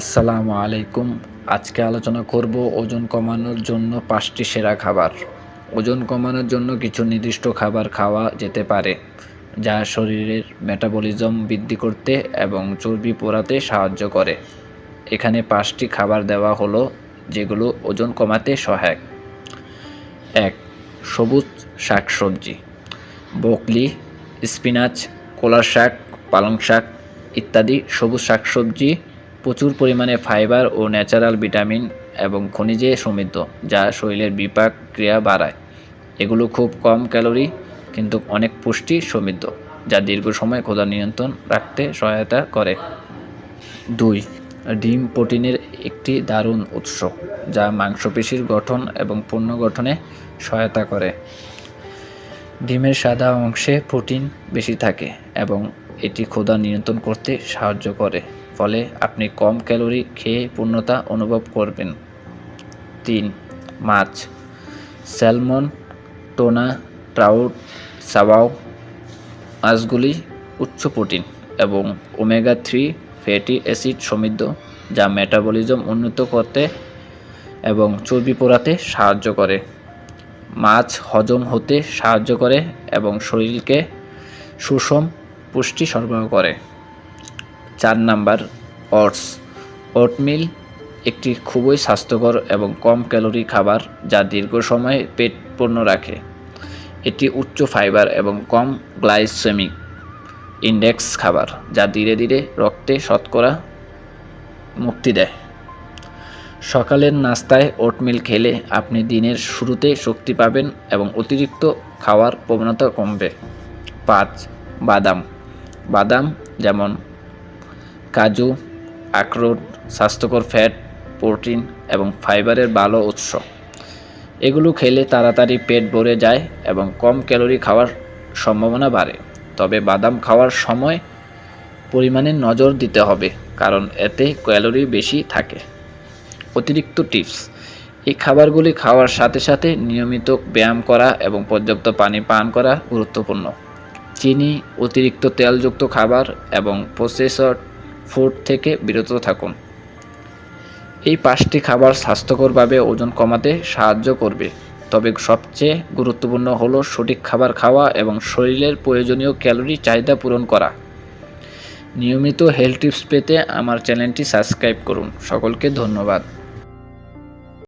আসসালামু আলাইকুম। আজকে আলোচনা করব ওজন কমানোর জন্য পাঁচটি সেরা খাবার। ওজন কমানোর জন্য কিছু নির্দিষ্ট খাবার খাওয়া যেতে পারে, যা শরীরের মেটাবলিজম বৃদ্ধি করতে এবং চর্বি পোড়াতে সাহায্য করে। এখানে পাঁচটি খাবার দেওয়া হলো, যেগুলো ওজন কমাতে সহায়ক। এক, সবুজ শাকসবজি। বকলি, স্পিনাচ, কলার শাক, পালং শাক ইত্যাদি সবুজ শাকসবজি পরিমাণে ফাইবার ও ন্যাচারাল ভিটামিন এবং খনিজে সমৃদ্ধ, যা শরীরের বিপাক ক্রিয়া বাড়ায়। এগুলো খুব কম ক্যালোরি কিন্তু অনেক পুষ্টি সমৃদ্ধ, যা দীর্ঘ সময় ক্ষুধা নিয়ন্ত্রণ রাখতে সহায়তা করে। দুই, ডিম প্রোটিনের একটি দারুণ উৎস, যা মাংসপেশির গঠন এবং পূর্ণ গঠনে সহায়তা করে। ডিমের সাদা অংশে প্রোটিন বেশি থাকে এবং এটি ক্ষুধা নিয়ন্ত্রণ করতে সাহায্য করে, ফলে আপনি কম ক্যালোরি খেয়ে পূর্ণতা অনুভব করবেন। তিন, মাছ। স্যালমন, টোনা, ট্রাউট সাবাও মাছগুলি উচ্চ প্রোটিন এবং ওমেগা থ্রি ফ্যাটি অ্যাসিড সমৃদ্ধ, যা মেটাবলিজম উন্নত করতে এবং চর্বি পোড়াতে সাহায্য করে। মাছ হজম হতে সাহায্য করে এবং শরীরকে সুষম পুষ্টি সরবরাহ করে। চার নাম্বার, ওটস। ওটমিল একটি খুবই স্বাস্থ্যকর এবং কম ক্যালোরি খাবার যা দীর্ঘ সময় পেট পূর্ণ রাখে। এটি উচ্চ ফাইবার এবং কম গ্লাইসেমিক ইন্ডেক্স খাবার যা ধীরে ধীরে রক্তে শতকরা মুক্তি দেয়। সকালের নাস্তায় ওটমিল খেলে আপনি দিনের শুরুতে শক্তি পাবেন এবং অতিরিক্ত খাওয়ার প্রবণতা কমবে। পাঁচ, বাদাম। বাদাম, যেমন কাজু, আখরোট, স্বাস্থ্যকর ফ্যাট, প্রোটিন এবং ফাইবারের ভালো উৎস। এগুলো খেলে তাড়াতাড়ি পেট ভরে যায় এবং কম ক্যালোরি খাওয়ার সম্ভাবনা বাড়ে। তবে বাদাম খাওয়ার সময় পরিমাণে নজর দিতে হবে, কারণ এতে ক্যালোরি বেশি থাকে। অতিরিক্ত টিপস, এই খাবারগুলি খাওয়ার সাথে সাথে নিয়মিত ব্যায়াম করা এবং পর্যাপ্ত পানি পান করা গুরুত্বপূর্ণ। চিনি, অতিরিক্ত তেলযুক্ত খাবার এবং প্রসেসড ফুড থেকে বিরত থাকুন। এই পাঁচটি খাবার স্বাস্থ্যকরভাবে ওজন কমাতে সাহায্য করবে। তবে সবচেয়ে গুরুত্বপূর্ণ হলো সঠিক খাবার খাওয়া এবং শরীরের প্রয়োজনীয় ক্যালোরি চাহিদা পূরণ করা। নিয়মিত হেলথ টিপস পেতে আমার চ্যানেলটি সাবস্ক্রাইব করুন। সকলকে ধন্যবাদ।